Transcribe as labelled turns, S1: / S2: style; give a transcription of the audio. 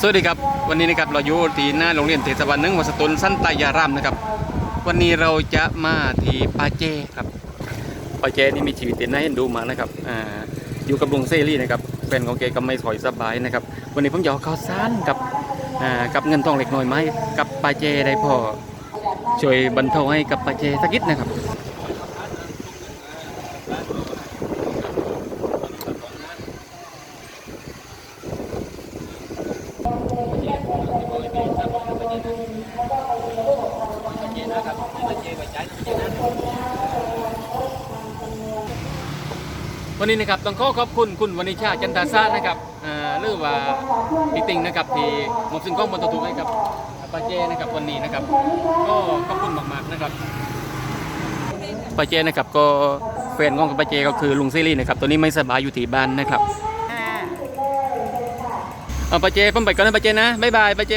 S1: สวัสดีครับ วันนี้นะครับเราอยู่ที่หน้าโรงเรียนเทศบาลหนึ่งวัดสตุลสั้นตายารามนะครับ วันนี้เราจะมาที่ปาเจครับปาเจนี่มีชีวิตน่าเห็นดูมากนะครับอ่าอยู่กับลุงเซรี่นะครับแฟนของแกก็ไม่ถอยสบายนะครับ วันนี้ผมจะเอาข้าวสารกับอ่ากับเงินทองเล็กน้อยไหมกับปาเจได้พอช่วยบรรเทาให้กับปาเจสักนิดนะครับ วันนี้นะครับต้องขอขอบคุณคุณวณิชาจันทาซานะครับอ่าหรือว่าพี่ติงนะครับที่มอบสิ่งของบนตัวถูกให้กับปาเจนะครับวันนี้นะครับ ก็ขอบคุณมากๆนะครับปาเจนะครับก็แฟนของปาเจก็คือลุงซีรีนะครับตัวนี้ไม่สบายอยู่ที่บ้านนะครับ เอาปาเจผมไปก่อนนะปาเจนะบ๊ายบายปาเจ